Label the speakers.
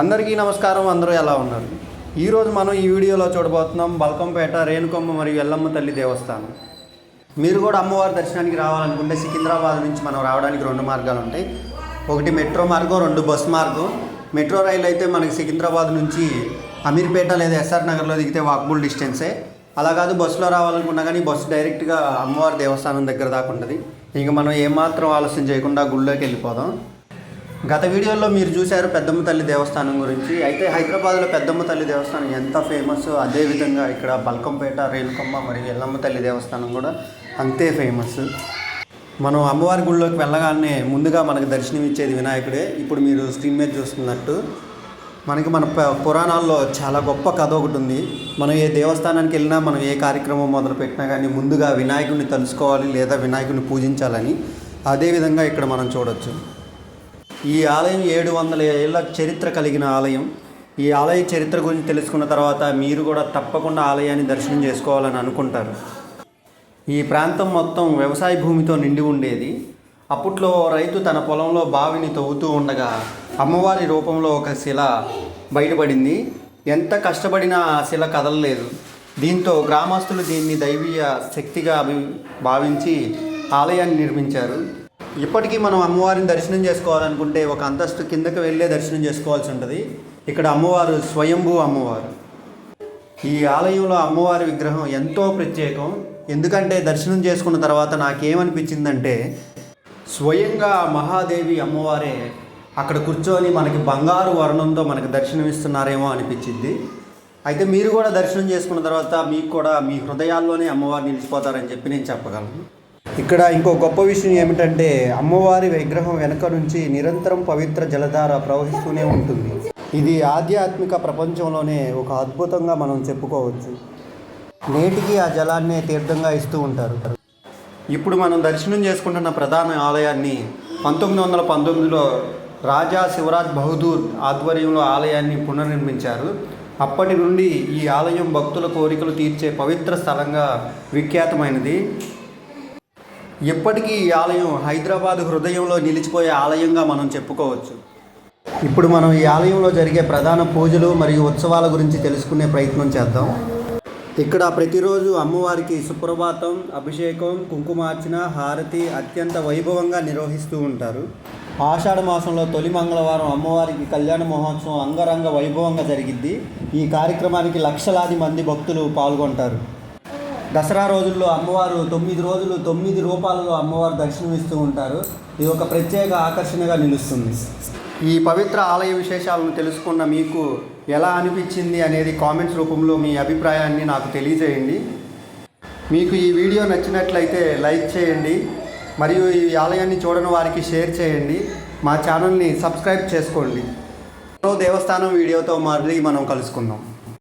Speaker 1: అందరికీ నమస్కారం అందరూ ఎలా ఉన్నారు? ఈరోజు మనం ఈ వీడియోలో చూడబోతున్నాం బల్కంపేట రేణుకొమ్మ మరియు ఎల్లమ్మ తల్లి దేవస్థానం. మీరు కూడా అమ్మవారి దర్శనానికి రావాలనుకుంటే సికింద్రాబాద్ నుంచి మనం రావడానికి రెండు మార్గాలు ఉంటాయి. ఒకటి మెట్రో మార్గం రెండు బస్ మార్గం. మెట్రో రైలు అయితే మనకి సికింద్రాబాద్ నుంచి అమీర్పేట లేదా ఎస్ఆర్ నగర్లో దిగితే వాక్బుల్ డిస్టెన్సే. అలా కాదు బస్సులో రావాలనుకున్నా కానీ బస్సు డైరెక్ట్గా అమ్మవారి దేవస్థానం దగ్గర దాకా ఉంటుంది. ఇంకా మనం ఏమాత్రం ఆలస్యం చేయకుండా గుళ్ళోకి వెళ్ళిపోదాం. గత వీడియోలో మీరు చూశారు పెద్దమ్మ తల్లి దేవస్థానం గురించి. అయితే హైదరాబాద్లో పెద్దమ్మ తల్లి దేవస్థానం ఎంత ఫేమస్? అదేవిధంగా ఇక్కడ బల్కంపేట రేణుకమ్మ మరియు ఎల్లమ్మ తల్లి దేవస్థానం కూడా అంతే ఫేమస్. మనం అమ్మవారి గుడిలోకి వెళ్ళగానే ముందుగా మనకు దర్శనం ఇచ్చేది వినాయకుడే. ఇప్పుడు మీరు స్క్రీన్ మీద చూస్తున్నట్టు మనకి మన ప- పురాణాల్లో చాలా గొప్ప కథ ఒకటి ఉంది. మనం ఏ దేవస్థానానికి వెళ్ళినా మనం ఏ కార్యక్రమం మొదలు పెట్టినా కానీ ముందుగా వినాయకుడిని తలుసుకోవాలి లేదా వినాయకుడిని పూజించాలని. అదేవిధంగా ఇక్కడ మనం చూడొచ్చు. ఈ ఆలయం ఏడు వందల ఏళ్ళ చరిత్ర కలిగిన ఆలయం. ఈ ఆలయ చరిత్ర గురించి తెలుసుకున్న తర్వాత మీరు కూడా తప్పకుండా ఆలయాన్ని దర్శనం చేసుకోవాలని అనుకుంటారు. ఈ ప్రాంతం మొత్తం వ్యవసాయ భూమితో నిండి ఉండేది. అప్పట్లో రైతు తన పొలంలో బావిని తవ్వుతూ ఉండగా అమ్మవారి రూపంలో ఒక శిల బయటపడింది. ఎంత కష్టపడినా ఆ శిల కదలలేదు. దీంతో గ్రామస్తులు దీన్ని దైవీయ శక్తిగా అభి భావించి ఆలయాన్ని నిర్మించారు. ఇప్పటికీ మనం అమ్మవారిని దర్శనం చేసుకోవాలనుకుంటే ఒక అంతస్తు కిందకి వెళ్ళే దర్శనం చేసుకోవాల్సి ఉంటుంది. ఇక్కడ అమ్మవారు స్వయంభూ అమ్మవారు. ఈ ఆలయంలో అమ్మవారి విగ్రహం ఎంతో ప్రత్యేకం. ఎందుకంటే దర్శనం చేసుకున్న తర్వాత నాకేమనిపించిందంటే స్వయంగా మహాదేవి అమ్మవారే అక్కడ కూర్చొని మనకి బంగారు వర్ణంతో మనకి దర్శనమిస్తున్నారేమో అనిపించింది. అయితే మీరు కూడా దర్శనం చేసుకున్న తర్వాత మీకు కూడా మీ హృదయాల్లోనే అమ్మవారు నిలిచిపోతారని చెప్పి నేను చెప్పగలను. ఇక్కడ ఇంకో గొప్ప విషయం ఏమిటంటే అమ్మవారి విగ్రహం వెనుక నుంచి నిరంతరం పవిత్ర జలధార ప్రవహిస్తూనే ఉంటుంది. ఇది ఆధ్యాత్మిక ప్రపంచంలోనే ఒక అద్భుతంగా మనం చెప్పుకోవచ్చు. నేటికి ఆ జలాన్నే తీర్థంగా ఇస్తూ ఉంటారు. ఇప్పుడు మనం దర్శనం చేసుకుంటున్న ప్రధాన ఆలయాన్ని పంతొమ్మిది వందల పంతొమ్మిదిలో రాజా శివరాజ్ బహదూర్ ఆధ్వర్యంలో ఆలయాన్ని పునర్నిర్మించారు. అప్పటి నుండి ఈ ఆలయం భక్తుల కోరికలు తీర్చే పవిత్ర స్థలంగా విఖ్యాతమైనది. ఇప్పటికీ ఈ ఆలయం హైదరాబాద్ హృదయంలో నిలిచిపోయే ఆలయంగా మనం చెప్పుకోవచ్చు. ఇప్పుడు మనం ఈ ఆలయంలో జరిగే ప్రధాన పూజలు మరియు ఉత్సవాల గురించి తెలుసుకునే ప్రయత్నం చేద్దాం. ఇక్కడ ప్రతిరోజు అమ్మవారికి సుప్రభాతం అభిషేకం కుంకుమార్చన హారతి అత్యంత వైభవంగా నిర్వహిస్తూ ఉంటారు. ఆషాఢ మాసంలో తొలి మంగళవారం అమ్మవారికి కళ్యాణ మహోత్సవం అంగరంగ వైభవంగా జరిగింది ఈ కార్యక్రమానికి లక్షలాది మంది భక్తులు పాల్గొంటారు. దసరా రోజుల్లో అమ్మవారు తొమ్మిది రోజులు తొమ్మిది రూపాలలో అమ్మవారు దర్శనమిస్తూ ఉంటారు. ఇది ఒక ప్రత్యేక ఆకర్షణగా నిలుస్తుంది. ఈ పవిత్ర ఆలయ విశేషాలను తెలుసుకున్న మీకు ఎలా అనిపించింది అనేది కామెంట్స్ రూపంలో మీ అభిప్రాయాన్ని నాకు తెలియజేయండి. మీకు ఈ వీడియో నచ్చినట్లయితే లైక్ చేయండి మరియు ఈ ఆలయాన్ని చూడని వారికి షేర్ చేయండి. మా ఛానల్ని సబ్స్క్రైబ్ చేసుకోండి. దేవస్థానం వీడియోతో మళ్ళీ మనం కలుసుకుందాం.